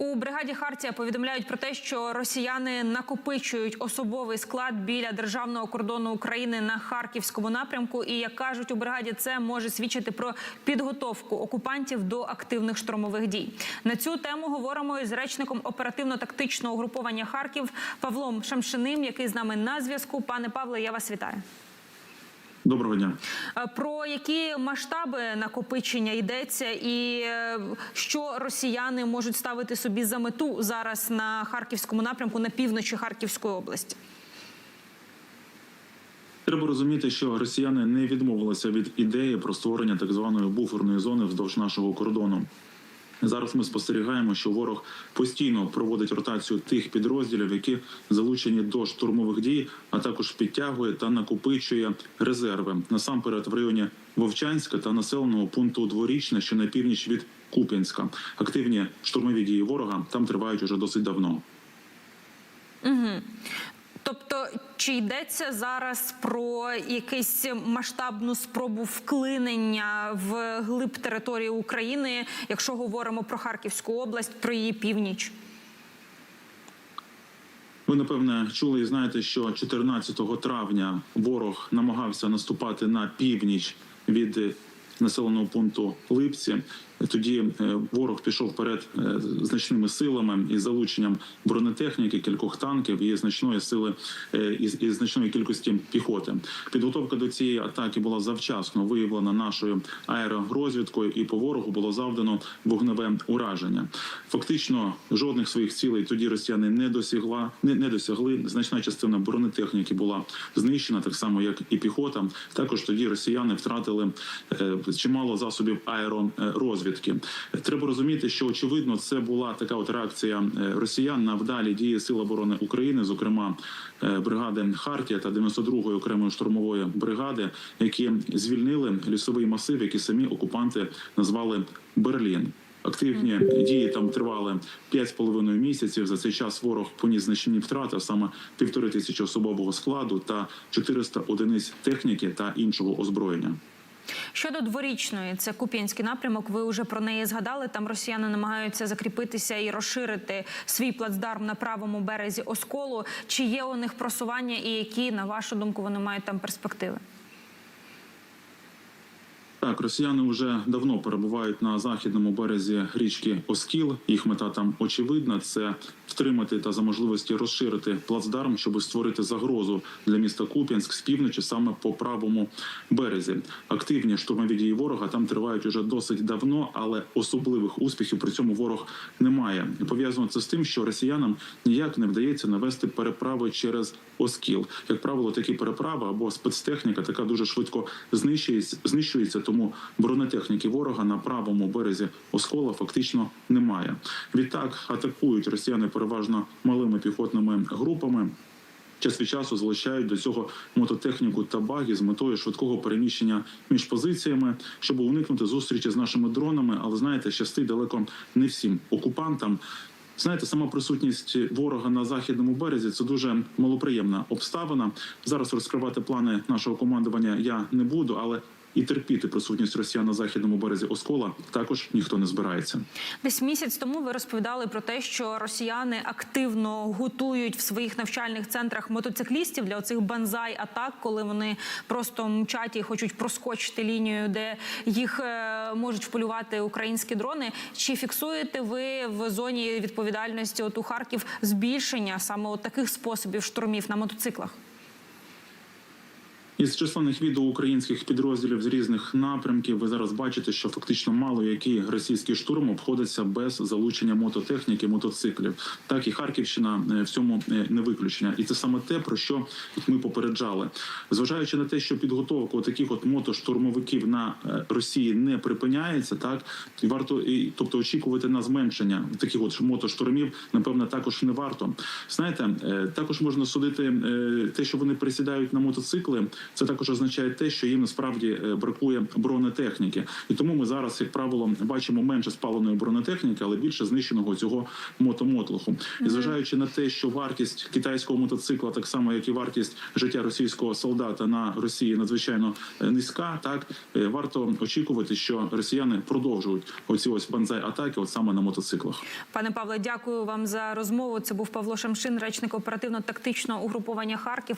У бригаді Хартія повідомляють про те, що росіяни накопичують особовий склад біля державного кордону України на харківському напрямку. І як кажуть у бригаді, це може свідчити про підготовку окупантів до активних штурмових дій. На цю тему говоримо із речником оперативно-тактичного угруповання Харків Павлом Шамшиним, який з нами на зв'язку. Пане Павле, я вас вітаю. Доброго дня. Е, Про які масштаби накопичення йдеться, і е, що росіяни можуть ставити собі за мету зараз на харківському напрямку на півночі Харківської області? Треба розуміти, що росіяни не відмовилися від ідеї про створення так званої буферної зони вздовж нашого кордону. Зараз ми спостерігаємо, що ворог постійно проводить ротацію тих підрозділів, які залучені до штурмових дій, а також підтягує та накопичує резерви насамперед в районі Вовчанська та населеного пункту Дворічне, що на північ від Куп'янська. Активні штурмові дії ворога там тривають уже досить давно. Тобто, чи йдеться зараз про якусь масштабну спробу вклинення в глиб території України, якщо говоримо про Харківську область, про її північ? Ви напевне чули і знаєте, що 14 травня ворог намагався наступати на північ від населеного пункту Липці. Тоді е, ворог пішов вперед е, значними силами із залученням бронетехніки, кількох танків і значної сили е, із значної кількості піхоти. Підготовка до цієї атаки була завчасно виявлена нашою аеророзвідкою, і по ворогу було завдано вогневе ураження. Фактично, жодних своїх цілей тоді росіяни не досягла, не, не досягли. Значна частина бронетехніки була знищена, так само як і піхота. Також тоді росіяни втратили чимало засобів аеророзвідки. Треба розуміти, що очевидно це була така от реакція е, росіян на вдалі дії Сил оборони України, зокрема е, бригади Хартія та 92-ї окремої штурмової бригади, які звільнили лісовий масив, який самі окупанти назвали Берлін. Активні дії там тривали 5,5 місяців. За цей час ворог поніс значні втрати, а саме півтори тисячі особового складу та 400 одиниць техніки та іншого озброєння. Щодо дворічної, це Куп'янський напрямок. Ви вже про неї згадали. Там росіяни намагаються закріпитися і розширити свій плацдарм на правому березі Осколу. Чи є у них просування, і які, на вашу думку, вони мають там перспективи? Так, росіяни вже давно перебувають на західному березі річки Оскіл. Їх мета там очевидна: це втримати та за можливості розширити плацдарм, щоб створити загрозу для міста Куп'янськ з півночі, саме по правому березі. Активні штурмові дії ворога там тривають уже досить давно, але особливих успіхів при цьому ворог не має. І пов'язано це з тим, що росіянам ніяк не вдається навести переправи через Оскіл. Як правило, такі переправи або спецтехніка така дуже швидко знищується, знищується. Тому бронетехніки ворога на правому березі Оскола фактично немає. Відтак атакують росіяни переважно малими піхотними групами. Час від часу залучають до цього мототехніку та баги з метою швидкого переміщення між позиціями, щоб уникнути зустрічі з нашими дронами. Але знаєте, щастить далеко не всім окупантам. Знаєте, сама присутність ворога на західному березі це дуже малоприємна обставина. Зараз розкривати плани нашого командування я не буду, але і терпіти присутність росіян на західному березі Оскола також ніхто не збирається. Десь місяць тому ви розповідали про те, що росіяни активно готують в своїх навчальних центрах мотоциклістів для оцих банзай атак, коли вони просто мчать і хочуть проскочити лінію, де їх е, можуть вполювати українські дрони. Чи фіксуєте ви в зоні відповідальності от у Харків збільшення саме от таких способів штурмів на мотоциклах? Із численних відео українських підрозділів з різних напрямків ви зараз бачите, що фактично мало який російський штурм обходиться без залучення мототехніки, мотоциклів. Так і Харківщина е, в цьому е, не виключення, і це саме те, про що ми попереджали, зважаючи на те, що підготовка таких от мотоштурмовиків на е, Росії не припиняється, так і варто і тобто очікувати на зменшення таких от мотоштурмів, напевно, також не варто. Знаєте, також можна судити те, що вони присідають на мотоцикли Це також означає те, що їм насправді е, бракує бронетехніки, і тому ми зараз, як правило, бачимо менше спаленої бронетехніки, але більше знищеного цього мотомотлоху. І зважаючи на те, що вартість китайського мотоцикла, так само як і вартість життя російського солдата на Росії, надзвичайно е, низька. Так е, варто очікувати, що росіяни продовжують оці ось банзай атаки, от саме на мотоциклах. Пане Павле, дякую вам за розмову. Це був Павло Шамшин, речник оперативно-тактичного угруповання Харків.